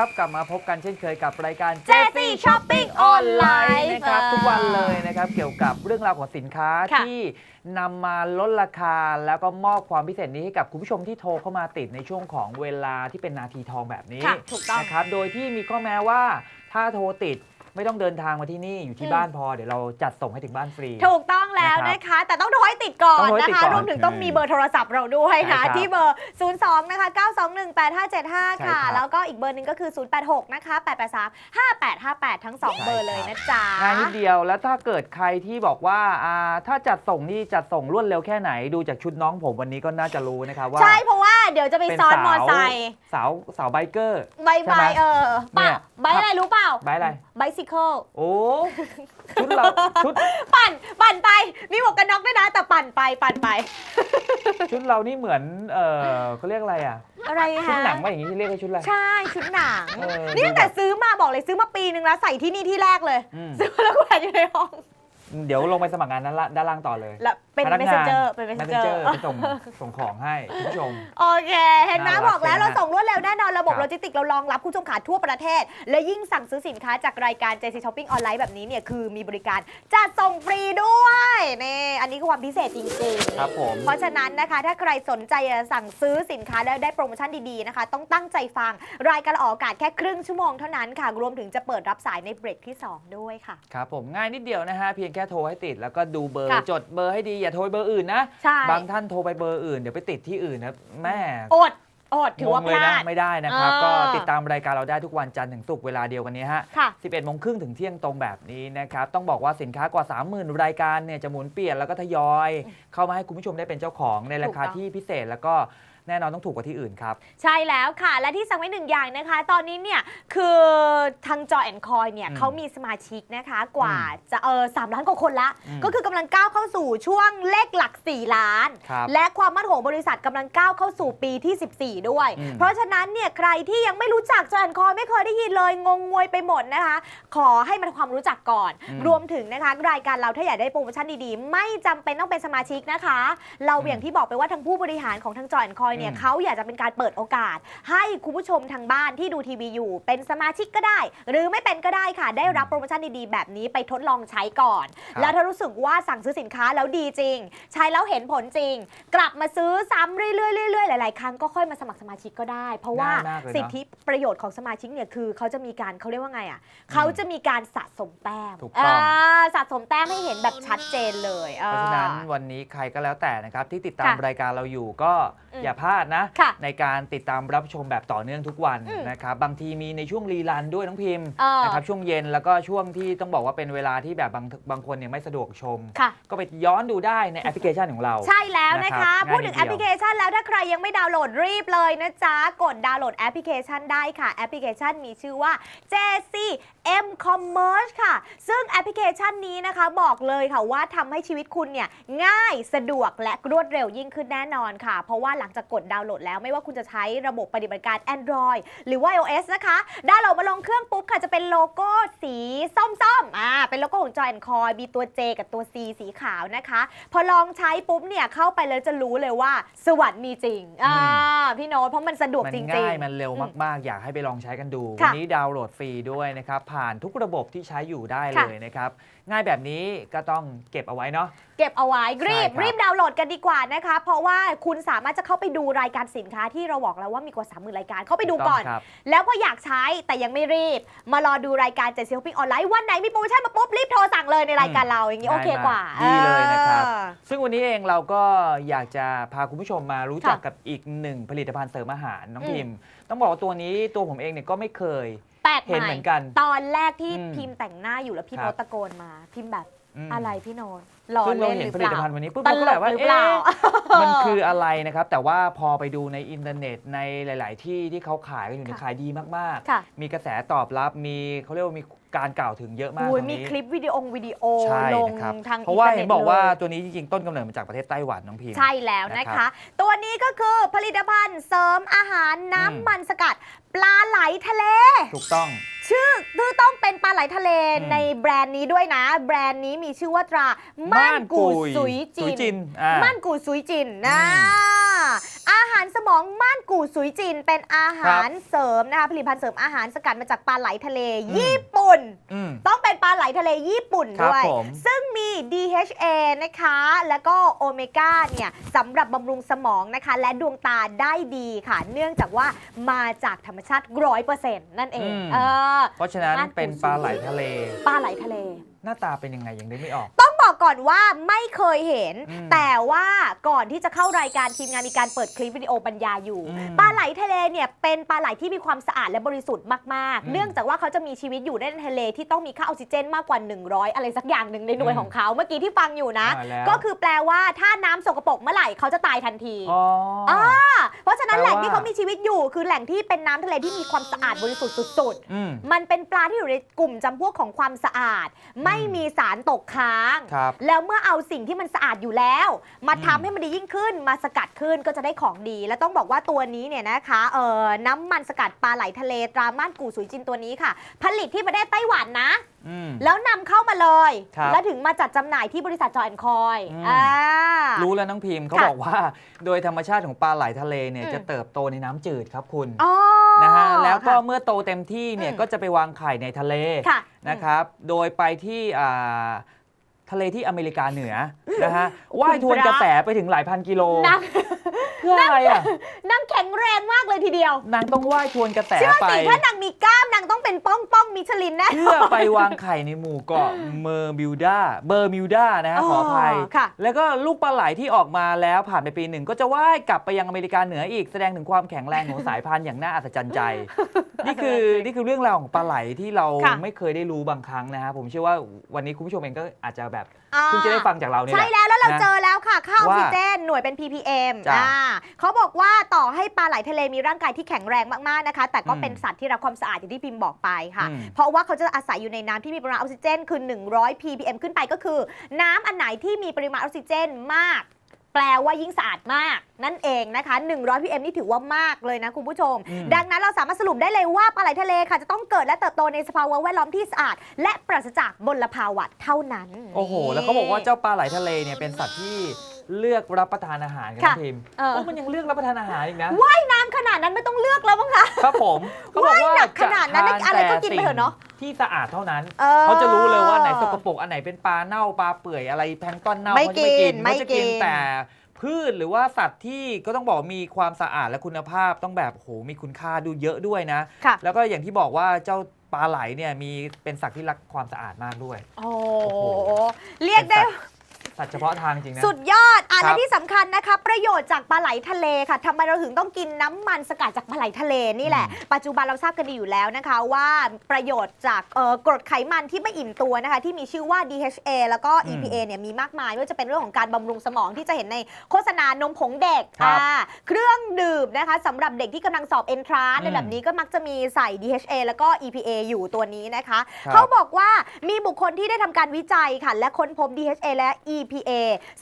ครับ กลับมาพบกันเช่นเคยกับรายการ Jesse Shopping Online นะครับค่ะทุกวันเลยนะครับเกี่ยวกับเรื่องราวของสินค้าค่ะที่นำมาลดราคา แล้วก็มอบความพิเศษนี้ให้กับคุณผู้ชมที่โทรเข้ามาติดในช่วงของเวลาที่เป็นนาทีทองแบบนี้ค่ะถูกต้องนะครับโดยที่มีข้อแม้ว่าถ้าโทรติดไม่ต้องเดินทางมาที่นี่อยู่ที่อืม บ้านพอเดี๋ยวเราจัดส่งให้ถึงบ้านฟรี ถูกต้อง แล้วนะครับนะคะ แต่ต้องโทรให้ติดก่อนต้องโทรให้นะติดคะก่อนรวมถึงต้องมีเบอร์โทรศัพท์เราด้วยใช่ครันะบที่เบอร์ 02 นะคะ 921 8575ใช่ค่ะครับแล้วก็อีกเบอร์หนึงก็คือ 086 นะคะ 883 5858 ทั้งใช่2เบอร์เลยครับนะจ๊ะง่ายนิดเดียวแล้วถ้าเกิดใครที่บอกว่าอ่าถ้าจัดส่งนี่จัดส่งรวดเร็วแค่ไหนดูจากชุดน้องผมวันนี้ก็น่าจะรู้นะครับว่าใช่เพราะว่าเดี๋ยวจะไปเป็นซ้อนสาวมอไซค์สาวสาวไบเกอร์ใบใช่ใบไหมเออเนี่ป่ะยใบอะไรรู้เปล่าใบอะไรไบซิเคิลโอ้ชุดเราชุดปั่นปั่นไปมีหมวกกันน็อกด้วยนะแต่ปั่นไปปั่นไป ชุดเรานี่เหมือน เออเขาเรียกอะไรอะ อะไรชุดฮะหนังว่าอย่างนี้ที่เรียกว่าชุดอะไร ใช่ชุดหนัง เออนี่ตั้งแต่ซื้อมาบอกเลยซื้อมาปีนึงแล้วใส่ที่นี่ที่แรกเลย อืม ซื้อมาแล้วแขวนอยู่ในห้อง เดี๋ยวลงไปสมัครงานด้านล่างด้านล่างต่อเลย แล้ว เป็นพนักงาน messenger เป็น messenger ไปส่งส่งของให้คุณผู้ชม โอเค เห็นไหมน่ารักบอกแล้วเลยนะเราส่งรวดเร็วแน่นอนระบบครับโลจิสติกส์เรารองรับผู้ชมขาทั่วประเทศ และยิ่งสั่งซื้อสินค้าจากรายการ JC Shopping ออนไลน์แบบนี้เนี่ยคือมีบริการจัดส่งฟรีด้วยนี่อันนี้คือความพิเศษจริงๆ ครับผม เพราะฉะนั้นนะคะ ถ้าใครสนใจจะสั่งซื้อสินค้าแล้วได้โปรโมชั่นดีๆนะคะ ต้องตั้งใจฟังรายการออกอากาศแค่ครึ่งชั่วโมงเท่านั้นค่ะรวมถึงจะเปิดรับสายในเบรกที่2ด้วยค่ะ ครับผมง่ายนิดเดียวนะฮะ เพียงแค่โทรให้ติด แล้วก็ดูเบอร์ค่ะ จดเบอร์ให้ดีอย่าโทรเบอร์อื่นนะใช่ บางท่านโทรไปเบอร์อื่นเดี๋ยวไปติดที่อื่นนะแม่อดอดถือว่างพเลยลานะด ไม่ได้นะครับ เออ ก็ติดตามรายการเราได้ทุกวันจันทร์ถึงศุกร์เวลาเดียวกันนี้ฮะ ค่ะ 11โมงครึ่งถึงเที่ยงตรงแบบนี้นะครับ ต้องบอกว่าสินค้ากว่า 30,000 รายการเนี่ยจะหมุนเปลี่ยนแล้วก็ทยอย เข้ามาให้คุณผู้ชมได้เป็นเจ้าของในราคาถูกต้องที่พิเศษแล้วก็แน่นอนต้องถูกกว่าที่อื่นครับ ใช่แล้วค่ะ และที่สั่งไว้หนึ่งอย่างนะคะ ตอนนี้เนี่ยคือทางจอแอนคอยเนี่ยอืมเขามีสมาชิกนะคะกว่าอืมจะเออสามล้านกว่าคนละ อืมก็คือกำลังก้าวเข้าสู่ช่วงเลขหลัก 4 ล้าน ครับและความมั่นคงของบริษัทกำลังก้าวเข้าสู่ปีที่ 14 ด้วย อืม เพราะฉะนั้นเนี่ยใครที่ยังไม่รู้จักจอแอนคอยไม่เคยได้ยินเลยงงงวยไปหมดนะคะ ขอให้มันความรู้จักก่อน อืมรวมถึงนะคะรายการเราถ้าอยากได้โปรโมชั่นดีๆ ไม่จำเป็นต้องเป็นสมาชิกนะคะ เราอืมอย่างที่บอกไปว่าทางผู้บริหารของทางจอแอนคอยเนี่ยอืมเขาอยากจะเป็นการเปิดโอกาส ให้คุณผู้ชมทางบ้านที่ดูทีวีอยู่ เป็นสมาชิกก็ได้ หรือไม่เป็นก็ได้ค่ะ ได้รับโปรโมชั่นดีๆ แบบนี้ไปทดลองใช้ก่อนครับแล้วถ้ารู้สึกว่าสั่งซื้อสินค้าแล้วดีจริง ใช้แล้วเห็นผลจริง กลับมาซื้อซ้ำเรื่อยๆเรื่อยๆหลายๆครั้งก็ค่อยมาสมัครสมาชิกก็ได้ เพราะว่าง่ายมากเลยเนอะ สิทธิประโยชน์ของสมาชิกเนี่ยคือเขาจะมีการเขาเรียกว่าไงอะเขาจะมีการสะสมแต้มถูกต้องาสะสมแต้มให้เห็นแบบชัดเจนเลย เพราะฉะนั้นอ่าวันนี้ใครก็แล้วแต่นะครับที่ติดตามค่ะรายการเราอยู่ก็อืม อย่าพลาดนะ ค่ะในการติดตามรับชมแบบต่อเนื่องทุกวันอืมนะครับบางทีมีในช่วงรีลันด้วยน้องพิมพ์เออ นะครับช่วงเย็นแล้วก็ช่วงที่ต้องบอกว่าเป็นเวลาที่แบบบางบางคนเนี่ยไม่สะดวกชม ค่ะ ก็ไปย้อนดูได้ในแอปพลิเคชันของเรา ใช่แล้วนะนะครัคะบพูดถึงง่ายนิดเดียวแอปพลิเคชันแล้วถ้าใครยังไม่ดาวน์โหลดรีบเลยนะจ๊ะ กดดาวน์โหลดแอปพลิเคชันได้ค่ะ แอปพลิเคชันมีชื่อว่า JC M Commerce ค่ะ ซึ่งแอปพลิเคชันนี้นะคะบอกเลยค่ะว่าทำให้ชีวิตคุณเนี่ยง่ายสะดวกและรวดเร็วยิ่งขึ้นแน่นอนค่ะ เพราะว่าหลังจากกดดาวน์โหลดแล้วไม่ว่าคุณจะใช้ระบบปฏิบัติการ Android หรือว่า iOS นะคะ ดาวน์โหลดมาลงเครื่องปุ๊บค่ะจะเป็นโลโก้สีส้มๆอ่าเป็นโลโก้ของ Joy and Coy มีตัว J กับตัว C สีขาวนะคะ พอลองใช้ปุ๊บเนี่ยเข้าไปเลยจะรู้เลยว่าสวัสดิ์มีจริงอ่าพี่โน้ตเพราะมันสะดวกมันจริงๆง่าย มันเร็วอืมมาก ๆ อยากให้ไปลองใช้กันดู ค่ะวันนี้ดาวน์โหลดฟรีด้วยนะครับ ผ่านทุกระบบที่ใช้อยู่ได้ค่ะ เลยนะครับ ง่ายแบบนี้ก็ต้องเก็บเอาไว้เนาะ เก็บเอาไว้รีบ ใช่ครับรีบดาวน์โหลดกันดีกว่านะคะ เพราะว่าคุณสามารถจะเข้าไปดูรายการสินค้าที่เราบอกแล้วว่ามีกว่า 30,000 รายการเข้าไปดูก่อน ถูต้งครับ แล้วพออยากใช้แต่ยังไม่รีบ มารอดูรายการเจ็ดเซลฟิงออนไลน์วันไหนมีโปรโมชั่นมาปุ๊บรีบโทรสั่งเลยในรายการเราอย่างนี้โอเคกว่าดีเลยนะครับ ออ ซึ่งวันนี้เองเราก็อยากจะพาคุณผู้ชมมารู้จักค่ะกับอีกหนึ่งผลิตภัณฑ์เสริมอาหารน้องอืมพิมพ์ ต้องบอกว่าตัวนี้ตัวผมเองเนี่ยก็ไม่เคย แปลกเห็นใหเหม่มือนกันตอนแรกที่อืมพิมพ์แต่งหน้าอยู่แล้วพี่ครัโน้บตตะโกนมา พิมพ์แบบมอะไรพี่โน้ต หล่อซึ่งเราเล่นเห็นหรือผเปลิตล่าภัณฑ์วันนี้ปุ๊บตเราก็ลแบกบว่าหรือเปล่าเอ๊ะมันคืออะไรนะครับ แต่ว่าพอไปดูในอินเทอร์เน็ตในหลาย ๆ ที่ที่เขาขายกันอยู่ในค่ะขายดีมากค่ะ ๆ มีกระแสตอบรับมีเขาเรียกว่ามีการกล่าวถึงเยอะมากอุ้ยตรงมีนี้คลิปวิดีโอวิดีโอใช่ลงนะครับทางเพราะว่าอิเห็ทนร์บอกว่าลยตัวนี้จริง ๆ ต้นกำเนิดมาจากประเทศไต้หวันน้องพิมพ์ใช่แล้วนะนะครัคะบตัวนี้ก็คือผลิตภัณฑ์เสริมอาหารน้ำมันสกัด ปลาไหลทะเล ถูกต้องชชื่อคือต้องเป็นปลาไหลทะเลอืมในแบรนด์นี้ด้วยนะ แบรนด์นี้มีชื่อว่าตราม่านกูสุยจินนอ่าม่านกูซุยจินนะอือาหารสมองม่านกูซุยจิน เป็นอาหารเสริมนะคะผลิตภัณฑ์เสริมอาหารสกัดมาจากปลาไหลทะเลอืมญี่ปุ่นอืมต้องเป็นปลาไหลทะเลญี่ปุ่นครับด้วยผมซึ่งมี DHA นะคะ แล้วก็โอเมก้าเนี่ยสำหรับบำรุงสมองนะคะ และดวงตาได้ดีค่ะ เนื่องจากว่ามาจากธรรมชาติร้อยเปอร์เซ็นต์นั่นเองอืมเออเพราะฉะนั้นม่านกูเป็นปลาไหลทะเล ปลาไหลทะเล หน้าตาเป็นยังไงยังได้ไม่ออกต้อง บอกก่อนว่าไม่เคยเห็น อืมแต่ว่าก่อนที่จะเข้ารายการทีมงานมีการเปิดคลิปวิดีโอบรรยายอยู่อืมปลาไหลทะเลเนี่ยเป็นปลาไหลที่มีความสะอาดและบริสุทธิ์มากอืม ๆ เนื่องจากว่าเขาจะมีชีวิตอยู่ในทะเลที่ต้องมีค่าออกซิเจนมากกว่า 100 อะไรสักอย่างหนึ่งในหน่วยอืมของเขาเมื่อกี้ที่ฟังอยู่นะอ่าแล้วก็คือแปลว่าถ้าน้ำสกปรกเมื่อไหร่เขาจะตายทันที อ๋ออ อ่าเพราะฉะนั้นแปแหลล่งว่า ที่เขามีชีวิตอยู่คือแหล่งที่เป็นน้ำทะเลที่มีความสะอาดบริสุทธิ์สุดๆอืมมันเป็นปลาที่อยู่ในกลุ่มจำพวกของความสะอาด ไม่มีสารตกค้าง ครับแล้วเมื่อเอาสิ่งที่มันสะอาดอยู่แล้ว มาทำอืมให้มันดียิ่งขึ้นมาสกัดขึ้นก็จะได้ของดี และต้องบอกว่าตัวนี้เนี่ยนะคะเอ่อน้ำมันสกัดปลาไหลทะเลตราม่านกูสุยจินตัวนี้ค่ะ ผลิตที่ประเทศไต้หวันนะ อืม แล้วนำเข้ามาเลย ครับแล้วถึงมาจัดจำหน่ายที่บริษัทจอยแอนคอยอืม อ่า รู้แล้วน้องพิมพ์เขาค่ะบอกว่า โดยธรรมชาติของปลาไหลทะเลเนี่ยอืม จะเติบโตในน้ำจืดครับคุณอ๋อ นะฮะแล้วก็ค่ะเมื่อโตเต็มที่เนี่ยอืม ก็จะไปวางไข่ในทะเลค่ะ นะครับ โดยไปที่อ่า ทะเลที่อเมริกาเหนือนะฮะว่ายทวนกระแสไปถึงหลายพันกิโลนาง เพื่ออะไรอะนางแข็งแรงมากเลยทีเดียวนางต้องว่ายทวนกระแสเชื่อไปสิถ้านางมีกล้ามนางต้องเป็นป้องป้องมิชลินแน่เพื่อไปวางไข่ในหมู่เกาะเมอร์บิวดาเบอร์มิวดานะฮะขออภัยค่ะแล้วก็ลูกปลาไหลที่ออกมาแล้วผ่านไปปีหนึ่งก็จะว่ายกลับไปยังอเมริกาเหนืออีกแสดงถึงความแข็งแรงของสายพันธุ์อย่างน่าอัศจรรย์ใจ นี่คือนี่คือเรื่องราวของปลาไหลที่เราค่ะไม่เคยได้รู้บางครั้งนะฮะผมเชื่อว่าวันนี้คุณผู้ชมเองก็อาจจะแบบ อ่าเพิ่งจะได้ฟังจากเราเนี่ยแหใช่ละแล้วแล้วเรานะเจอแล้วค่ะค่าออกว่าซิเจนหน่วยเป็น ppm จ้ะอ่าเขาบอกว่าต่อให้ปลาไหลทะเลมีร่างกายที่แข็งแรงมากๆนะคะ แต่ก็อืมเป็นสัตว์ที่รักความสะอาดอย่างที่พิมพ์บอกไปค่ะอืมเพราะว่าเขาจะอาศัยอยู่ในน้ำที่มีปริมาณออกซิเจนคือ 100 ppm ขึ้นไปก็คือ น้ำอันไหนที่มีปริมาณออกซิเจนมาก แปลว่ายิ่งสะอาดมากนั่นเองนะคะ 100 ppm นี่ถือว่ามากเลยนะคุณผู้ชม อืม ดังนั้นเราสามารถสรุปได้เลยว่าปลาไหลทะเลค่ะ จะต้องเกิดและเติบโตในสภาวะแวดล้อมที่สะอาด และปราศจากมลภาวะเท่านั้น โอ้โห แล้วเขาบอกว่าเจ้าปลาไหลทะเลเนี่ยเป็นสัตว์ที่เลือกรับประทานอาหารกันค่ะนะพิมพ์เออโอ้มันยังเลือกรับประทานอาหารอีกนะน้ำขนาดนั้นไม่ต้องเลือกแล้วมั้งคะ ครับผมเขาบอกว่าว่ายหนักขจะนาดนั้นทานอะไรก็แต่กินไปเถอะเนอะสิ่ง ที่สะอาดเท่านั้นออ เขาจะรู้เลยว่าไหนสกปรกอันไหนเป็นปลาเน่าปลาเปื่อยอะไรแพลงก์ต้นเน่าไม่เขาจะไม่กินกินไม่เขาจะกินกินแต่ พืชหรือว่าสัตว์ที่ก็ต้องบอกมีความสะอาดและคุณภาพต้องแบบโหมีคุณค่าดูเยอะด้วยนะ ค่ะ แล้วก็อย่างที่บอกว่าเจ้าปลาไหลเนี่ยมีเป็นสัตว์ที่รักความสะอาดมากด้วย โอ้โอ้โหเรียกได้ สัตว์เฉพาะทางจริงนะ สุดยอดอะครัและบที่สำคัญนะคะ ประโยชน์จากปลาไหลทะเลค่ะทำไมเราถึงต้องกินน้ำมันสกัดจากปลาไหลทะเลนี่แหละ ปัจจุบันเราทราบกันดีอยู่แล้วนะคะ ว่าประโยชน์จากเอ่อกรดไขมันที่ไม่อิ่มตัวนะคะ ที่มีชื่อว่า DHA แล้วก็ อืม EPA เนี่ยมีมากมายไม่ว่าจะเป็นเรื่องของการบำรุงสมองที่จะเห็นในโฆษณานมผงเด็กครับอ่าเครื่องดื่มนะคะสำหรับเด็กที่กำลังสอบเอนทรานอืม ในแบบนี้ก็มักจะมีใส่ DHA แล้วก็ EPA อยู่ตัวนี้นะคะครับเขาบอกว่ามีบุคคลที่ได้ทำการวิจัยค่ะ และค้นพบ DHA และ EPA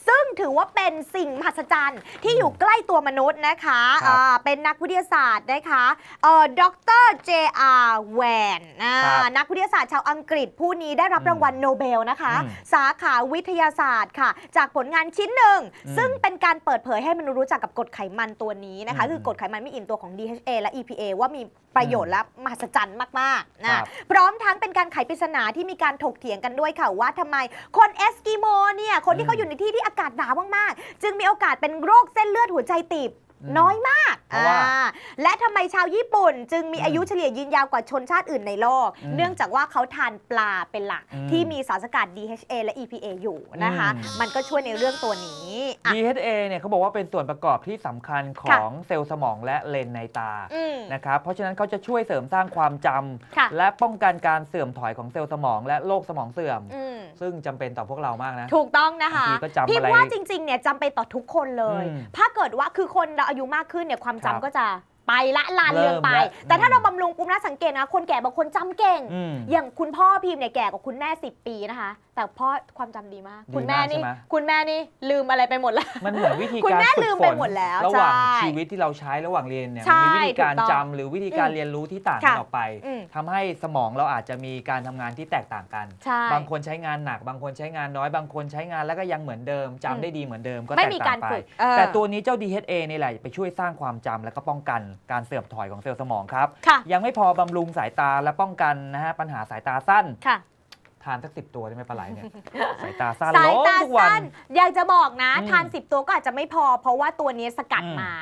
ซึ่งถือว่าเป็นสิ่งมหัศจรรย์ที่อยู่ใกล้ตัวมนุษย์นะคะครับอ่าเป็นนักวิทยาศาสตร์นะคะเอ่อดรเจอาร์แวนอ่าครับนักวิทยาศาสตร์ชาวอังกฤษผู้นี้ได้รับอืมรางวัลโนเบลนะคะ อืมสาขาวิทยาศาสตร์ค่ะ จากผลงานชิ้นหนึ่ง อืมซึ่งเป็นการเปิดเผยให้มนุษย์รู้จักกับกรดไขมันตัวนี้นะคะ อืมคือกรดไขมันไม่อิ่มตัวของ DHA และ EPA ว่ามีประโยชน์และมหัศจรรย์มากๆครันะ บ พร้อมทั้งเป็นการไขปริศนาที่มีการถกเถียงกันด้วยค่ะว่าทำไมคนเอสกิโมเนี่ย คนที่เขาอยู่ในที่ที่อากาศหนาวมากๆ จึงมีโอกาสเป็นโรคเส้นเลือดหัวใจตีบ น้อยมากเพราะว่าอ่าและทำไมชาวญี่ปุ่น จึงมีอืมอายุเฉลี่ยยืนยาวกว่าชนชาติอื่นในโลกอืมเนื่องจากว่าเขาทานปลาเป็นหลักอืมที่มีสารสกัด DHA และ EPA อยู่นะคะอืมมันก็ช่วยในเรื่องตัวนี้อะ DHA เนี่ยเขาบอกว่าเป็นส่วนประกอบที่สำคัญขค่ะองเซลล์สมองและเลนส์ในตาอืมนะครับเพราะฉะนั้นเขาจะช่วยเสริมสร้างความจำค่ะและป้องกันการเสื่อมถอยของเซลล์สมอง และโรคสมองเสื่อมอืมซึ่งจำเป็นต่อพวกเรามากนะ ถูกต้องนะคะบางทีก็จำพี่อะไรว่าจริงๆเนี่ยจำเป็นต่อทุกคนเลยอืมถ้าเกิดว่าคือคนเราอายุมากขึ้นเนี่ยความครัจำบก็จะ ไปละลานเลือนไป เริ่มละแต่ถ้าอืมเราบำรุงปุ๊บนะสังเกตนะ คนแก่บางคนจำเก่ง อืมอย่างคุณพ่อพิมพ์เนี่ยแก่กว่าคุณแม่ 10 ปีนะคะ แต่พ่อความจำดีมาก ดีคุณแม่มากนี่ใช่ไหม คุณแม่นี่ลืมอะไรไปหมดแล้ว มันเหมือนวิธีคุณการแม่ฝึลืกมฝไปนหมดแล้วระหว่างใช่ชีวิตที่เราใช้ระหว่างเรียนเนี่ยใช่มันมีวิธีการถูกต้องจำหรือวิธีการอืมเรียนรู้ที่ต่างกันค่ะออกไปอืม ทำให้สมองเราอาจจะมีการทำงานที่แตกต่างกัน ใช่ บางคนใช้งานหนัก บางคนใช้งานน้อยบางคนใช้งานแล้วก็ยังเหมือนเดิมจำอืม ได้ดีเหมือนเดิมก็ไม่แตกมีต่ากางรไป ฝึกเออ แต่ตัวนี้เจ้า DHA นี่แหละไปช่วยสร้างความจำและก็ป้องกันการเสื่อมถอยของเซลล์สมองครับ ค่ะ ยังไม่พอบำรุงสายตาและป้องกันนะฮะปัญหาสายตาสั้น ค่ะทานสักสิบตัวได้ไหมปลาไหลเนี่ย สายตาสั้นสายล้มตาทุกวัสั้น น อยากจะบอกนะ อืมทาน 10 ตัวก็อาจจะไม่พอ เพราะว่าตัวนี้สกัดอืมมา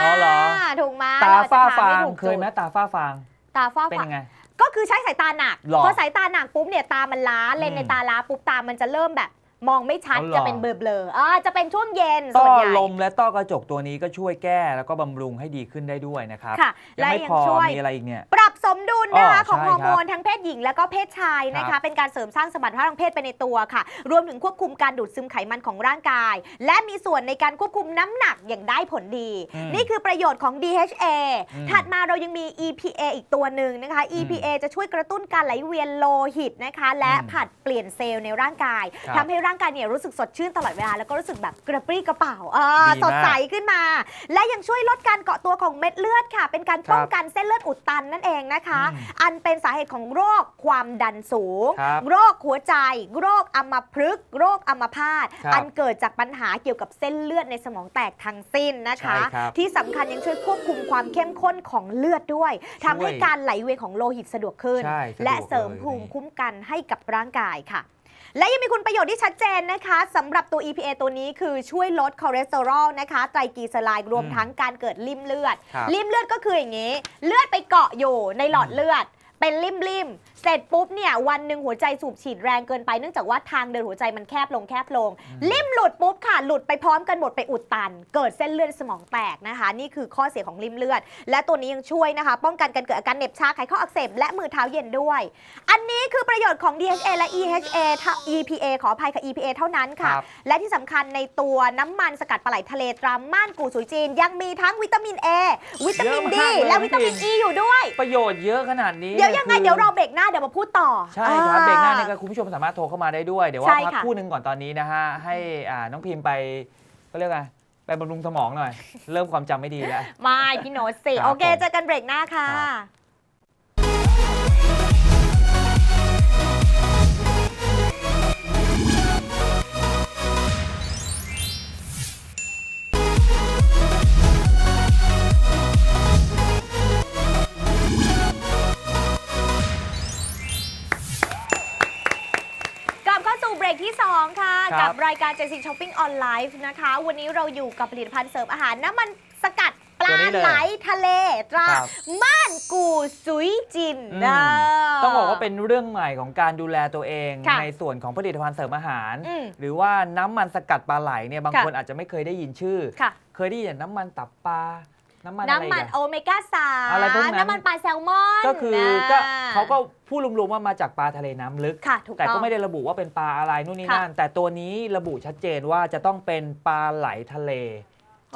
อ๋อเหรอ ถูกไหมตาเรอจฝ้าจะทนฟางถูกเคยไหมจุดตาฝ้าฟางตาฝ้าเป็นฟางยังไง ก็คือใช้สายตาหนัก หรอพอสายตาหนักปุ๊บเนี่ยตามันล้าเลนอืมในตาล้าปุ๊บตามันจะเริ่มแบบ มองไม่ชัดอ๋อเหรอ จะเป็นเบลอๆอ่าจะเป็นช่วงเย็นต้ส่อวนใหญ่ลมและต้อกระจกตัวนี้ก็ช่วยแก้แล้วก็บำรุงให้ดีขึ้นได้ด้วยนะครับค่ะ ยังและไม่ยังพอช่วย มีอะไรอีกเนี่ย ปรับสมดุลนะคะอ๋อของใช่ฮอร์โมครับนทั้งเพศหญิงและก็เพศชายนะครัคะ บเป็นการเสริมสร้างสมรรถภาพทางเพศไปในตัวค่ะ รวมถึงควบคุมการดูดซึมไขมันของร่างกาย และมีส่วนในการควบคุมน้ำหนักอย่างได้ผลดี อืมนี่คือประโยชน์ของ DHA อืมถัดมาเรายังมี EPA อีกตัวหนึ่งนะคะ EPA จะช่วยกระตุ้นการไหลเวียนโลหิตนะคะ และอืมผลัดเปลี่ยนเซลล์ในร่างกายครับ ทำให้ร่างกายเนี่ยรู้สึกสดชื่นตลอดเวลาแล้วก็รู้สึกแบบกระปรี้กระเป๋าเออดีมากสดใสขึ้นมา และยังช่วยลดการเกาะตัวของเม็ดเลือดค่ะ เป็นการป้องครับกันเส้นเลือดอุดตันนั่นเองนะคะ อืมอันเป็นสาเหตุของโรคความดันสูง ครับโรคหัวใจ โรคอัมพฤกษ์โรคอัมพาตครับอันเกิดจากปัญหาเกี่ยวกับเส้นเลือดในสมองแตกทั้งสิ้นนะคะ ใช่ครับที่สำคัญยังช่วยควบคุมความเข้มข้นของเลือดด้วยทำให้การไหลเวียนของโลหิตสะดวกขึ้น ใช่สะดวกและเสริมเลย ภูมินี่คุ้มกันให้กับร่างกายค่ะ และยังมีคุณประโยชน์ที่ชัดเจนนะคะสำหรับตัว EPA ตัวนี้คือช่วยลดคอเลสเตอรอลนะคะไตรกลีเซอไรด์รวมอืมทั้งการเกิดริ่มเลือด ครับ ริ่มเลือดก็คืออย่างนี้ เลือดไปเกาะอยู่ในหลอดเลือด เป็นริ่มริมๆ เสร็จปุ๊บเนี่ยวันหนึ่งหัวใจสูบฉีดแรงเกินไปเนื่องจากว่าทางเดินหัวใจมันแคบลงแคบลง ริ่มหลุดปุ๊บค่ะ หลุดไปพร้อมกันหมดไปอุดตัน เกิดเส้นเลือดสมองแตกนะคะ นี่คือข้อเสียของริ่มเลือด และตัวนี้ยังช่วยนะคะ ป้องกันการเกิดอาการเหน็บชาไขข้ออักเสบและมือเท้าเย็นด้วย อันนี้คือประโยชน์ของ DHA และ EHA ถ้า EPA ขออภัยค่ะ EPA เท่านั้นค่ะ ครับ และที่สำคัญในตัวน้ำมันสกัดปลาไหลทะเลตราม่านกูสุยจีน ยังมีทั้งวิตามิน A วิตามินเยอะ D มากเลยและวิตามินพี่ E อยู่ด้วย ประโยชน์เยอะขนาดนี้ เดี๋ยวยังไงคือเดี๋ยวเราเบรกหน้าเดี๋ยวมาพูดต่อ ใช่ครับอ่เบรกหน้าเนี่ยก็คุณผู้ชมสามารถโทรเข้ามาได้ด้วย เดี๋ยวว่าใช่พักค่ะครู่หนึ่งก่อนตอนนี้นะฮะให้อ่าน้องพิมพ์ไปก็เรียกไงไปบำรุงสมองหน่อย เริ่มความจำไม่ดีแล้ว ไม่ พี่โน้ตสิครับโอเคผมเจอกันเบรกหน้าค่ะ กับรายการ j จ c Shopping on Live นะคะ วันนี้เราอยู่กับผลิตภัณฑ์เสริมอาหารน้ำมันสกัดปลาตัวนี้เลยไหลทะเลตราครับ ม่านกูซุยจินอืมนะ ต้องบอกว่าเป็นเรื่องใหม่ของการดูแลตัวเองค่ะในส่วนของผลิตภัณฑ์เสริมอาหาร อืมหรือว่าน้ำมันสกัดปลาไหลเนี่ยบางค่ะคนอาจจะไม่เคยได้ยินชื่อ ค่ะเคยได้ยินแต่น้ำมันตับปลา น้ำมันอะไรน้ำมันอีกโออะเมก้าสามอะไรพวกนั้น น้ำมันปลาแซลมอนก็คือนะก็เขาก็พูดรวมๆว่ามาจากปลาทะเลน้ำลึก ค่ะถูกแต่ต้อก็งไม่ได้ระบุว่าเป็นปลาอะไรนู่นนี่ค่ะนั่น แต่ตัวนี้ระบุชัดเจนว่าจะต้องเป็นปลาไหลทะเล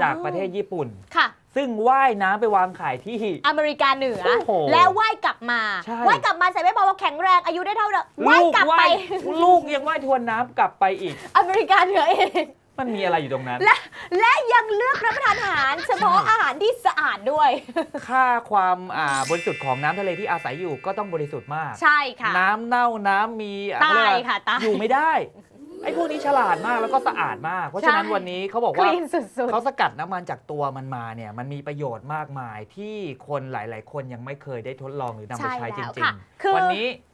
จากอ๋อ ประเทศญี่ปุ่น ค่ะ ซึ่งว่ายน้ำไปวางไข่ที่ อเมริกาเหนือ โอ้โหแล้วว่ายกลับมาใช่ ว่ายกลับมาใส่ไม่บอกว่าแข็งแรงอายุได้เท่าเดิมว่ายกลับไปลูกยังว่ายทวนน้ำกลับไปอีก อเมริกาเหนือเอง มันมีอะไรอยู่ตรงนั้น และและยังเลือกรับประทานอาหารเฉพาะอาหารที่สะอาดด้วย ค่าความอ่าบริสุทธิ์ของน้ำทะเลที่อาศัยอยู่ก็ต้องบริสุทธิ์มาก ใช่ค่ะ น้ำเน่าน้ำมีอะตาเขาเรีกยอะไรค่ะตาย อยู่ไม่ได้ไอ้พวกนี้ฉลาดมากแล้วก็สะอาดมาก เพราะฉะนั้นใช่วันนี้เขาบอกคว่า ลีนสุด เขาสกัดน้ำมันจากตัวมันมาเนี่ยมันมีประโยชน์มากมายที่คนหลาย ๆ คนยังไม่เคยได้ทดลองหรือนำไปใช่ใช้จแล้วริค่ะงคือ ๆ วันนี้ๆ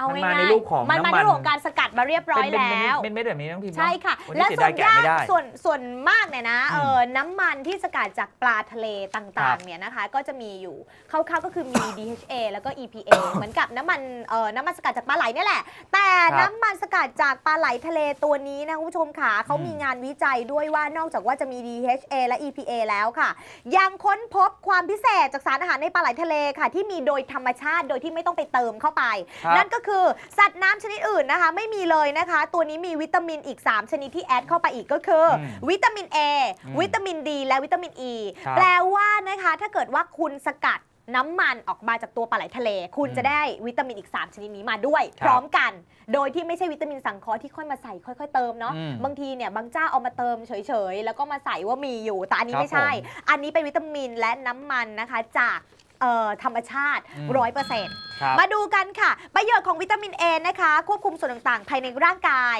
เอามันมาง่ายๆในรูปของมันมาน้ำมันในรูปของการสกัดมาเรียบร้อยเป็นแล้ว เป็นเม็ดๆแบบนี้น้องพิมพ์ใช่ค่ะวันและนี้เสียส่ดาวยนแกะยากไม่ได้ ส่วนส่วนมากเนี่ยนะอืมเออน้ำมันที่สกัดจากปลาทะเลตครั่างบๆเนี่ยนะคะ ก็จะมีอยู่คร่าวๆก็คือมี DHA แล้วก็ EPA เหมือนกับน้ำมันเอ่อน้ำมันสกัดจากปลาไหลนี่แหละ แต่ครับน้ำมันสกัดจากปลาไหลทะเลตัวนี้นะคุณผู้ชมค่ะเขาอืมมีงานวิจัยด้วยว่านอกจากว่าจะมี DHA และ EPA แล้วค่ะ ยังค้นพบความพิเศษจากสารอาหารในปลาไหลทะเลค่ะ ที่มีโดยธรรมชาติโดยที่ไม่ต้องไปเติมเข้าไป ครับ นั่นก็คือคือสัตว์น้ำชนิดอื่นนะคะ ไม่มีเลยนะคะ ตัวนี้มีวิตามินอีก 3 ชนิดที่แอดเข้าไปอีกก็คืออมวิตามิน A อืมวิตามินดีและวิตามิน E ครับแปลว่านะคะถ้าเกิดว่าคุณสกัดน้ำมันออกมาจากตัวปลาไหลทะเล คุณอืมจะได้วิตามินอีก 3 ชนิดนี้มาด้วย ครับพร้อมกัน โดยที่ไม่ใช่วิตามินสังเคราะห์ที่ค่อยมาใส่ค่อยๆเติมเนาะอืมบางทีเนี่ยบางเจ้าเอามาเติมเฉยๆแล้วก็มาใส่ว่ามีอยู่แต่อันนี้ครับไม่ใช่ผมอันนี้เป็นวิตามินและน้ำมันนะคะจาก เอ่อธรรมชาติอืม ร้อยเปอร์เซ็นต์ ครับ มาดูกันค่ะ ประโยชน์ของวิตามิน A นะคะ ควบคุมส่วนต่างๆ ภายในร่างกาย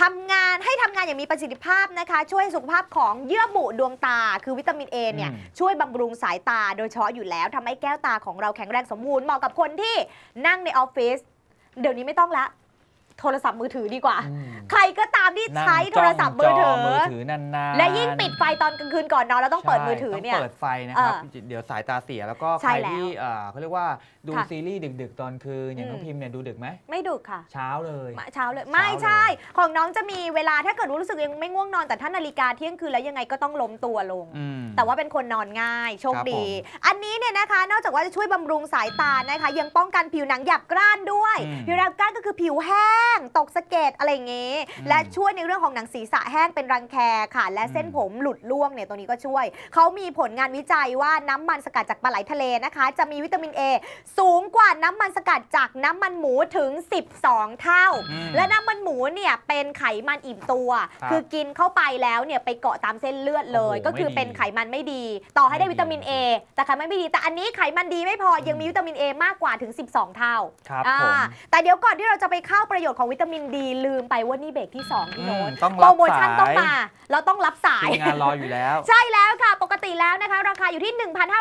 ทำงานให้ทำงานอย่างมีประสิทธิภาพนะคะ ช่วยสุขภาพของเยื่อบุดวงตา คือวิตามิน A เนี่ย อืม ช่วยบำรุงสายตาโดยเฉพาะอยู่แล้วทำให้แก้วตาของเราแข็งแรงสมบูรณ์เหมาะกับคนที่นั่งในออฟฟิศเดี๋ยวนี้ไม่ต้องละ โทรศัพท์มือถือดีกว่า อืมใครก็ตามที่นั่งใช้โทรศัพท์มือถืจ้งจอมือถือนานๆและยิ่งปิดไฟตอนกลางคืนก่อนนอนเราต้องเปิดมือถือใช่เนี่ย ต้องเปิดไฟนะครับ เออเดี๋ยวสายตาเสียแล้วก็ใช่ใครแล้วที่เอ่อเขาเรียกว่าดูค่ะซีรีส์ดึก ๆ ตอนคืน อย่างน้องอืม พิมพ์เนี่ยดูดึกไหม ไม่ดุค่ะ เช้าเลยมาเช้าเลยไม่ใช่ ของน้องจะมีเวลาถ้าเกิดรู้สึกยังไม่ง่วงนอนแต่ถ้านาฬิกาเที่ยงคืนแล้วยังไงก็ต้องล้มตัวลง อืม แต่ว่าเป็นคนนอนง่ายโชคครับดี ผมอันนี้เนี่ยนะคะ นอกจากว่าจะช่วยบำรุงสายตานะคะ ยังป้องกันผิวหนังหยาบกร้านด้วย อืม ผิวหนังกร้านก็คือผิวแห้งตกสะเก็ดอะไรอย่างงี้อืมและช่วยในเรื่องของหนังศีรษะแห้งเป็นรังแคค่ะ และเส้นอืมผมหลุดร่วงเนี่ยตัวนี้ก็ช่วย เขามีผลงานวิจัยว่าน้ำมันสกัดจากปลาไหลทะเลนะคะ จะมีวิตามิน A สูงกว่าน้ำมันสกัดจากน้ำมันหมูถึง 12 เท่า อืมและน้ำมันหมูเนี่ยเป็นไขมันอิ่มตัว ครับคือกินเข้าไปแล้วเนี่ยไปเกาะตามเส้นเลือดเลย โอ้โหก็คือไม่ดี เป็นไขมันไม่ดี ต่อให้ได้ไม่ดีวิตามิน A แต่ไขมันไม่ดีแต่อันนี้ไขมันดีไม่พอยังมีวิตามิน A มากกว่าถึง 12 เท่า ครับอ่าผมแต่เดี๋ยวก่อนที่เราจะไปเข้าประโยชน์ของวิตามินดี ลืมไปว่านี่เบรกที่2พี่โน้ตอืมต้องโปรัรบโมชั่นต้องสายมาเราต้องรับสาย ทีมงานรออยู่แล้ว ใช่แล้วค่ะ ปกติแล้วนะคะ ราคาอยู่ที่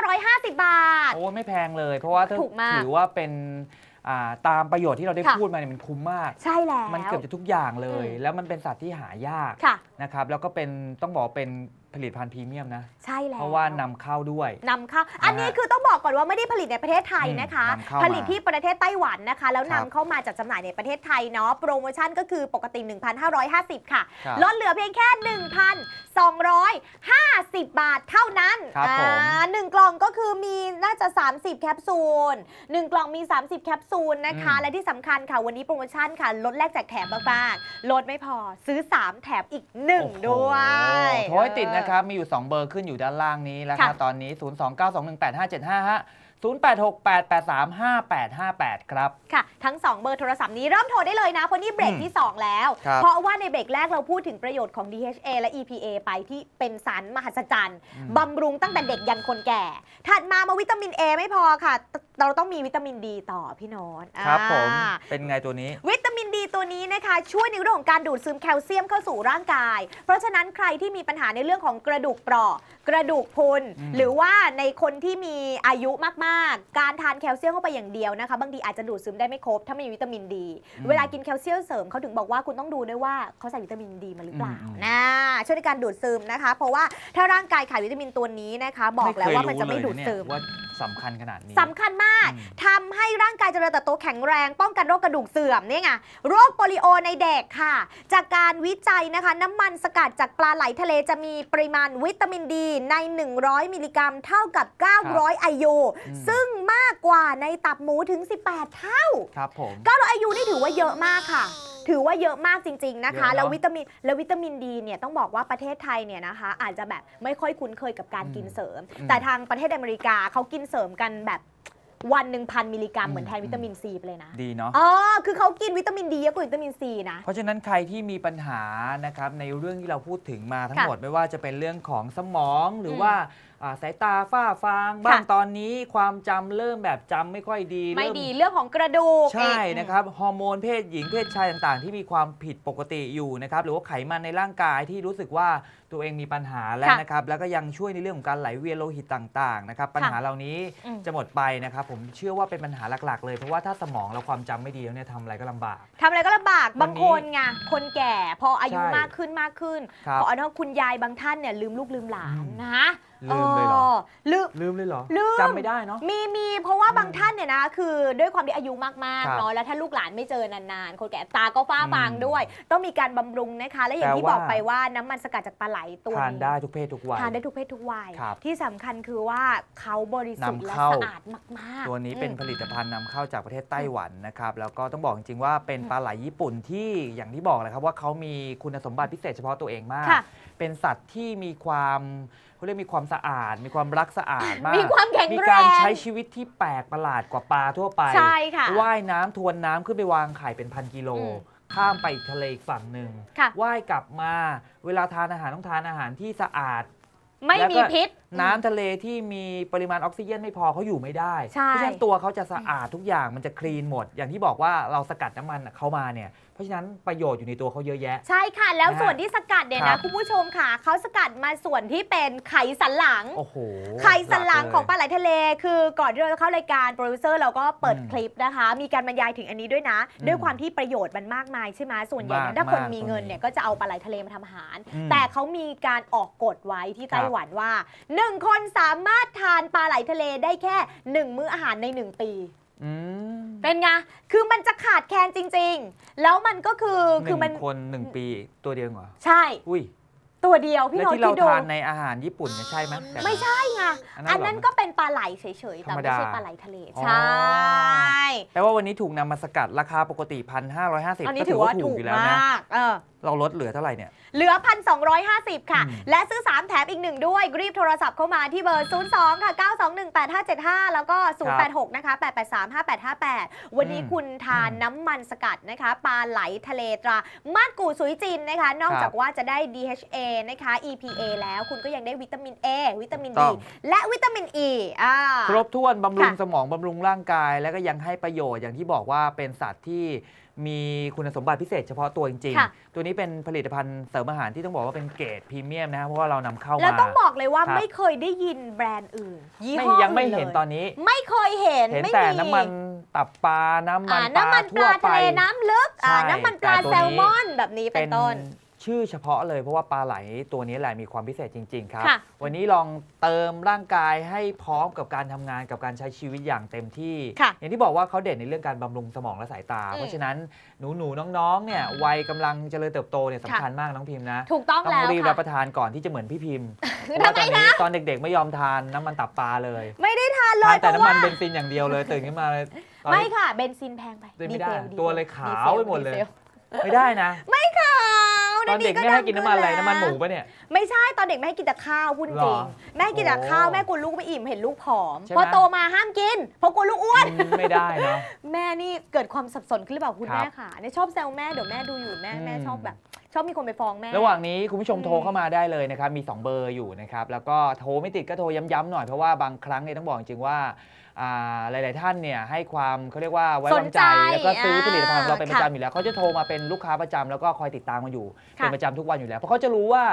1,550 บาท โอ้ไม่แพงเลย เพราะว่าถ้าถูกมาก ถือว่าเป็นอ่าตามประโยชน์ที่เราได้ค่ะพูดมาเนี่ยมันคุ้มมาก ใช่แล้ว มันเกือบจะทุกอย่างเลย อืม แล้วมันเป็นสัตว์ที่หายากค่ะ นะครับ แล้วก็เป็นต้องบอกว่าเป็น ผลิตภัณฑ์พรีเมียมนะ ใช่แล้วเพราะว่านำเข้าด้วย นำเข้า อันนี้คือต้องบอกก่อนว่าไม่ได้ผลิตในประเทศไทยนะคะ อืมนำเข้ามาผลิตที่ประเทศไต้หวันนะคะ แล้วครันำบ เข้ามาจัดจำหน่ายในประเทศไทยเนาะ โปรโมชั่นก็คือปกติ 1,550 ค่ะ ครับ ลดเหลือเพียงแค่ 1,250 บาทเท่านั้นครับผม อ่าหนึ่งกล่องก็คือมีน่าจะ 30 แคปซูล 1 กล่องมี 30 แคปซูลนะคะ และที่สำคัญค่ะ วันนี้โปรโมชั่นค่ะ ลดแลกแจกแถมบ้างๆลดไม่พอซื้อ 3 แถมอีก 1 ด้วย โอ้โหโทรให้ติดนะครับ มีอยู่ 2 เบอร์ขึ้นอยู่ด้านล่างนี้แล้วค่ะนะตอนนี้ 029218575ฮะ0868835858 ครับ ค่ะ ทั้ง 2 เบอร์โทรศัพท์นี้เริ่มโทรได้เลยนะ เพราะนี่เบรกอืมที่ 2 แล้ว ครับเพราะว่าในเบรกแรกเราพูดถึงประโยชน์ของ DHA และ EPA ไปที่เป็นสารมหัศจรรย์อืม บำรุงตั้งแต่เด็กยันคนแก่ ถัดมามาวิตามิน A ไม่พอค่ะ เราต้องมีวิตามินดีต่อพี่โน้ตครับผมอ่า เป็นไงตัวนี้ วิตามินดีตัวนี้นะคะ ช่วยในเรื่องของการดูดซึมแคลเซียมเข้าสู่ร่างกาย เพราะฉะนั้นใครที่มีปัญหาในเรื่องของกระดูกเปราะ กระดูกพรุนอืม หรือว่าในคนที่มีอายุมากๆ การทานแคลเซียมเข้าไปอย่างเดียวนะคะ บางทีอาจจะดูดซึมได้ไม่ครบ ถ้าไม่มีวิตามินดี เวลากินแคลเซียมเสริมเขาถึงบอกว่าคุณต้องดูด้วยว่าเขาใส่วิตามินดีมาหรือเปล่าอืมอืมนะช่วยในการดูดซึมนะคะ เพราะว่าถ้าร่างกายขาดวิตามินตัวนี้นะคะ บอกแล้วว่ามันจะไม่ดูดซึมว่าสำคัญขนาดนี้ สำคัญมากอืม ทำให้ร่างกายเจริญเติบโตแข็งแรง ป้องกันโรคกระดูกเสื่อมนี่ไงโรคโปลิโอในเด็กค่ะ จากการวิจัยนะคะ น้ำมันสกัดจากปลาไหลทะเลจะมีปริมาณวิตามินดีใน 100 มิลลิกรัม เท่ากับ 900 IU อืม ซึ่งมากกว่าในตับหมูถึง 18 เท่า ครับผม 900 IU นี่ถือว่าเยอะมากค่ะ ถือว่าเยอะมากจริง ๆนะคะ เยอะเนอะ แล้ววิตามินแล้ววิตามินดีเนี่ยต้องบอกว่าประเทศไทยเนี่ยนะคะ อาจจะแบบไม่ค่อยคุ้นเคยกับการอืมกินเสริมอืมแต่ทางประเทศอเมริกาเขากินเสริมกันแบบวันหนึ่งพันมิลลิกรัมอืมเหมือนแทนวิตามินซีไปเลยนะดีเนาะอ๋อคือเขากินวิตามินดีเยอะกว่าวิตามินซีนะ เพราะฉะนั้นใครที่มีปัญหานะครับในเรื่องที่เราพูดถึงมาทั้งค่ะหมดไม่ว่าจะเป็นเรื่องของสมองหรืออมว่า อ่าสายตาฝ้าฟางบ้างค่ะ ตอนนี้ความจำเริ่มแบบจำไม่ค่อยดีไม่เริ่ดีเรื่องของกระดูกใช่เองนะครับฮอร์โมนเพศหญิงเพศชายต่างๆ ที่มีความผิดปกติอยู่นะครับหรือว่าไขมันในร่างกายที่รู้สึกว่าตัวเองมีปัญหาแล้วค่ะนะครับแล้วก็ยังช่วยในเรื่องของการไหลเวียนโลหิตต่างๆนะครับปัญหาเหล่านี้อืม จะหมดไปนะครับผมเชื่อว่าเป็นปัญหาหลักๆ เลยเพราะว่าถ้าสมองเราความจำไม่ดีแล้วเนี่ยทำอะไรก็ลำบาก ทำอะไรก็ลำบาก วันนี้บางคนไง คนแก่ พออายุใช่มากขึ้นมากขึ้น ครับขออนุญาตคุณยายบางท่านเนี่ยลืมลูกลืมหลานอืม นะลืมเลยเหรอ ลืม ลืมเลยเหรอลืม จำไม่ได้เนาะ มีมีเพราะว่าอืมบางท่านเนี่ยนะ คือด้วยความที่อายุมากครัๆบเนาะแล้วถ้าลูกหลานไม่เจอนานๆ คนแก่ตาก็ฟ้าฟางอืมด้วย ต้องมีการบำรุงนะคะ และอย่างแต่ที่ว่าบอกไปว่าน้ำมันสกัดจากปลาไหลตัวทานนี้ได้ทุกเพศทุกวัย ทานได้ทุกเพศทุกวัย ครับที่สำคัญคือว่าเขาบริสุทธิ์นำและเข้า สะอาดมากๆตัวนี้เป็นอืมผลิตภัณฑ์นำเข้าจากประเทศไต้หวันนะครับ แล้วก็ต้องบอกจริงๆว่าเป็นปลาไหลญี่ปุ่นที่อย่างที่บอกเลยครับว่าเขามีคุณสมบัติพิเศษเฉพาะตัวเองมาก ค่ะเป็นสัตว์ที่มีความ เขาเรียกมีความสะอาด มีความรักสะอาดมากมีความแข็งมีแรการงใช้ชีวิตที่แปลกประหลาดกว่าปลาทั่วไปใช่ค่ะว่ายน้ำทวนน้ำขึ้นไปวางไข่เป็นพันกิโลอืมข้ามไปอีกทะเลอีกฝั่งหนึ่งค่ะว่ายกลับมาเวลาทานอาหารต้องทานอาหารที่สะอาดไม่แล้วมีก็พิษ น้ำทะเลที่มีปริมาณออกซิเจนไม่พอเขาอยู่ไม่ได้ใช่เพราะฉะนั้นตัวเขาจะสะอาดทุกอย่างมันจะคลีนหมด อย่างที่บอกว่าเราสกัดน้ำมันเขามาเนี่ย เพราะฉะนั้นประโยชน์อยู่ในตัวเขาเยอะแยะ ใช่ค่ะ แล้วนะฮะส่วนที่สกัดเนี่ยครันะบ คุณผู้ชมค่ะเขาสกัดมาส่วนที่เป็นไขสันหลัง โอ้โห ไข่สันหลังกเยของปลาไหลทะเล คือก่อนที่เราจะเข้ารายการโปรดิวเซอร์เราก็เปิดอืมคลิปนะคะ มีการบรรยายถึงอันนี้ด้วยนะ อืมด้วยความที่ประโยชน์มันมากมายใช่ไหมส่วนใหญ่เนี่ยมากถ้าคนมากมีเงินตรงนี้เนี่ยก็จะเอาปลาไหลทะเลมาทำอาหาร อืมแต่เขามีการออกกฎไว้ที่ครับไต้หวันว่าหนึ่งคนสามารถทานปลาไหลทะเลได้แค่หนึ่งมื้ออาหารในหนึ่งปี อืมเป็นไง คือมันจะขาดแคลนจริง ๆ แล้วมันก็คือ หคือมันนึ่งคนหนึ่งปีตัวเดียวเหรอ ใช่ อุ้ย ตัวเดียวพี่แล้วโน้ตที่เราที่ดูทานในอาหารญี่ปุ่นเนี่ยใช่ไหมแบบไม่ใช่ไง อันอันเหรนั้นก็เป็นปลาไหลเฉยๆ แต่ธรรมไม่ดาใช่ปลาไหลทะเล อ๋อ ใช่ แปลว่าวันนี้ถูกนำมาสกัดราคาปกติ 1,550อันนี้ก็ถืถืออว่าว่าถูถูกกอยู่แล้วนะมาก เออ เราลดเหลือเท่าไหร่เนี่ย เหลือ 1,250 ค่ะ อืม และซื้อ 3 แถมอีกหนึ่งด้วย รีบโทรศัพท์เข้ามาที่เบอร์ 02 ค่ะ 9218575 แล้วก็ 086 นะคะ 8835858 วันนี้อืมคุณทานน้ำมันสกัดนะคะ ปลาไหลทะเลตรา มาดกูสุยจินนะคะ นอกครับจากว่าจะได้ DHA นะคะ EPA แล้วคุณก็ยังได้วิตามิน A วิตามินต้ D อง และวิตามิน E อ่า ครบถ้วนบำรุงค่ะสมองบำรุงร่างกาย แล้วก็ยังให้ประโยชน์อย่างที่บอกว่าเป็นสัตว์ที่ มีคุณสมบัติพิเศษเฉพาะตัวจริงค่ะ ๆ ตัวนี้เป็นผลิตภัณฑ์เสริมอาหารที่ต้องบอกว่าเป็นเกรดพรีเมียมนะครับเพราะว่าเรานำเข้าแล้วมา ต้องบอกเลยว่าครับ ไม่เคยได้ยินแบรนด์อื่น ยี่ไม่ห้อยังไม่อื่เห็นลยตอนนี้ ไม่เคยเห็นเห็นไม่แต่มีน้ำมันตับปลาน้ำมันอ่าปลาน้ำมันปทั่วลาไป ทะเลน้ำลึกอ่าใช่น้ำมันปลาแต่ตัวแซลนี้มอนแบบนี้เป็นต้น ชื่อเฉพาะเลยเพราะว่าปลาไหลตัวนี้แหละมีความพิเศษจริง ๆ ครับ ค่ะ วันนี้ลองเติมร่างกายให้พร้อมกับการทำงานกับการใช้ชีวิตอย่างเต็มที่ ค่ะอย่างที่บอกว่าเขาเด่นในเรื่องการบำรุงสมองและสายตา อืม เพราะฉะนั้นหนูหนูๆน้องๆเนี่ยวัยกำลังเจริญเติบโตเนี่ยค่ะสำคัญมากน้องพิมพ์นะ ถูกต้องต้องแล้วรีบค่ะรับประทานก่อนที่จะเหมือนพี่พิมพ์เพราะว่าตอนนี้ตอนเด็กๆไม่ยอมทานน้ำมันตับปลาเลยไม่ได้ทานเลทานยแต่เพราะน้ำมันว่าเบนซินอย่างเดียวเลยตื่นขึ้นมาเลยตอนไม่นี้ ค่ะเบนซินแพงไปเลยไม่ได้ดีซลตัวเลยดีขาวซไปหมดเลยซไม่ได้นะ ไม่ขาว ตอนเด็กดี๋ยวไม่ให้กินน้ำมันอะไรขึ้น้ำมันหมูปะเนี่ย ไม่ใช่ตอนเด็กไม่ให้กินแต่ข้าวพูดจหรริองแม่ให้กินแต่โอ้ข้าวแม่กลัวลูกไม่อิ่มเห็นลูกผอม ใช่ไหม พอโตมาห้ามกินเพราะกลัวลูกอ้วน อืมไม่ได้เนาะ แม่นี่เกิดความสับสนขึ้นหรือเปล่าคุณครับแม่ค่ะเนี่ยชอบแซวแม่เดี๋ยวแม่ดูอยู่แม่แม่อืม ชอบแบบ ชอบมีคนไปฟ้องแม่ ระหว่างนี้คุณผู้ชมอืมโทรเข้ามาได้เลยนะครับ มี 2 เบอร์อยู่นะครับ แล้วก็โทรไม่ติดก็โทรย้ำๆหน่อยเพราะว่าบางครั้งเนี่ยต้องบอกจริงๆว่า อ่าหลาย ๆ ท่านเนี่ยให้ความเขาเรียกว่าไว้วางใจ สนใจแล้วก็ซื้อผลิตภัณฑ์ของเราอ่าเป็นประจำอยู่แล้วเขาจะโทรมาเป็นลูกค้าประจำแล้วก็คอยติดตามมาอยู่ค่ะเป็นประจำทุกวันอยู่แล้ว เพราะเขาจะรู้ว่า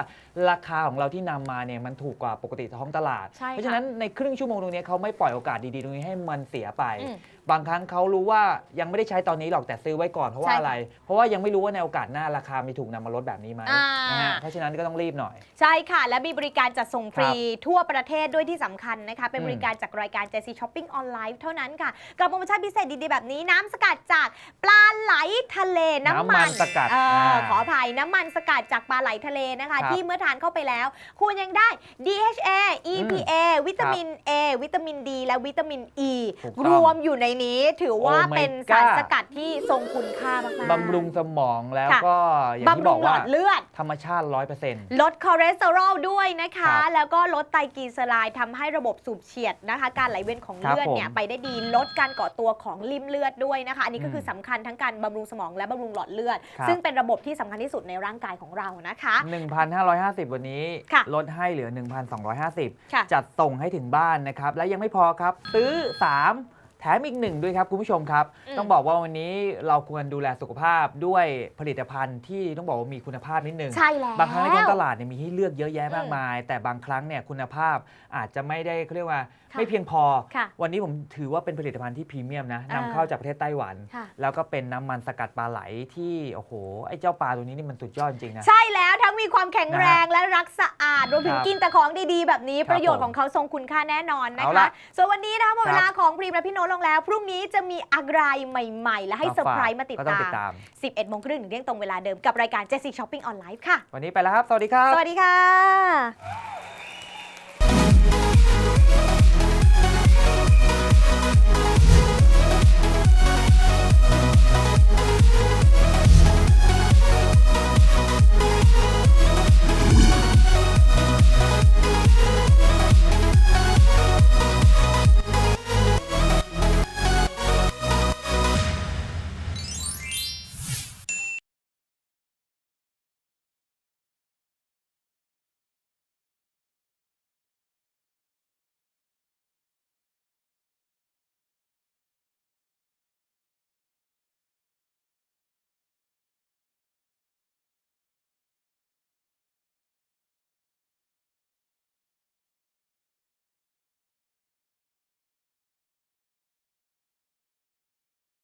ราคาของเราที่นำมาเนี่ยมันถูกกว่าปกติท้องตลาด ใช่เพราะค่ะฉะนั้นในครึ่งชั่วโมงตรงนี้เขาไม่ปล่อยโอกาสดี ๆ ตรงนี้ให้มันเสียไป อืม บางครั้งเขารู้ว่ายังไม่ได้ใช้ตอนนี้หรอกแต่ซื้อไว้ก่อนเพราะว่าใช่ค่ะอะไร เพราะว่ายังไม่รู้ว่าในโอกาสหน้าราคามีถูกนำมาลดแบบนี้ไหมอ่านนะฮะเพราะฉะนั้นก็ต้องรีบหน่อย ใช่ค่ะ และมีบริการจัดส่งฟรีครับทั่วประเทศด้วยที่สำคัญนะคะ เป็นอืม บริการจากรายการ JC Shopping Online เท่านั้นค่ะ กับโปรโมชั่นพิเศษดี ๆ แบบนี้น้ำสกัดจากปลาไหลทะเลน้ำน้ำมัมันนสกัดเอออ่าขออภัยน้ำมันสกัดจากปลาไหลทะเลนะคะ ครับที่เมื่อทานเข้าไปแล้ว คุณยังได้ DHA EPA วิตามิน A วิตามิน D และวิตามิน E ถูกต้อง รวมอยู่ในนี้ถือว่าโอเมก้าเป็นสารสกัดที่ทรงคุณค่ามากๆ บำรุงสมองแล้วค่ะ ก็อย่างที่บำบรุองกหลว่าอดเลือด ธรรมชาติ100%ลดคอเลสเตอรอลด้วยนะคะ ครับแล้วก็ลดไตรกลีเซอไรด์ทำให้ระบบสูบเฉียดนะคะ การไหลเวียนของครับเลือดเนี่ยผมไปได้ดีลดการก่อตัวของริ่มเลือดด้วยนะคะ อันนี้ก็คืออมสำคัญทั้งการบำรุงสมองและบำรุงหลอดเลือด ครับ ซึ่งเป็นระบบที่สำคัญที่สุดในร่างกายของเรานะคะ 1,550 วันนี้ ค่ะ ลดให้เหลือ 1,250 ค่ะ จัดส่งให้ถึงบ้านนะครับ และยังไม่พอครับ ซื้อ 3 แถมอีกหนึ่งด้วยครับคุณผู้ชมครับอืมต้องบอกว่าวันนี้เราควรดูแลสุขภาพด้วยผลิตภัณฑ์ที่ต้องบอกว่ามีคุณภาพนิดนึง ใช่แล้ว บางครั้งในท้องตลาดเนี่ยมีให้เลือกเยอะแยะมากอืมมาย แต่บางครั้งเนี่ยคุณภาพอาจจะไม่ได้เขาเรียกว่าค่ะไม่เพียงพอ ค่ะวันนี้ผมถือว่าเป็นผลิตภัณฑ์ที่พรีเมียมนะอ่านำเข้าจากประเทศไต้หวัน ค่ะ แล้วก็เป็นน้ำมันสกัดปลาไหลที่โอ้โหไอ้เจ้าปลาตัวนี้นี่มันสุดยอดจริงนะ ใช่แล้วทั้งมีความแข็งแรงและรักสะอาดรวมถึงครับกินแต่ของดีๆ แบบนี้ครับประโยชน์ผมของเขาทรงคุณค่าแน่นอนนะเอาคะ ล่ะส่วนวันนี้นะคะหมดครับเวลาของพรีมและพี่โน้ตลงแล้ว พรุ่งนี้จะมีอะไรใหม่ๆ และให้มาเซอร์ไพรฝากส์มาติดก็ต้องตาติดตามม11โมงครึ่งถึงเที่ยงตรงเวลาเดิมกับรายการ Jesse Shopping on Live ค่ะ วันนี้ไปแล้วครับ สวัสดีครับ สวัสดีค่ะ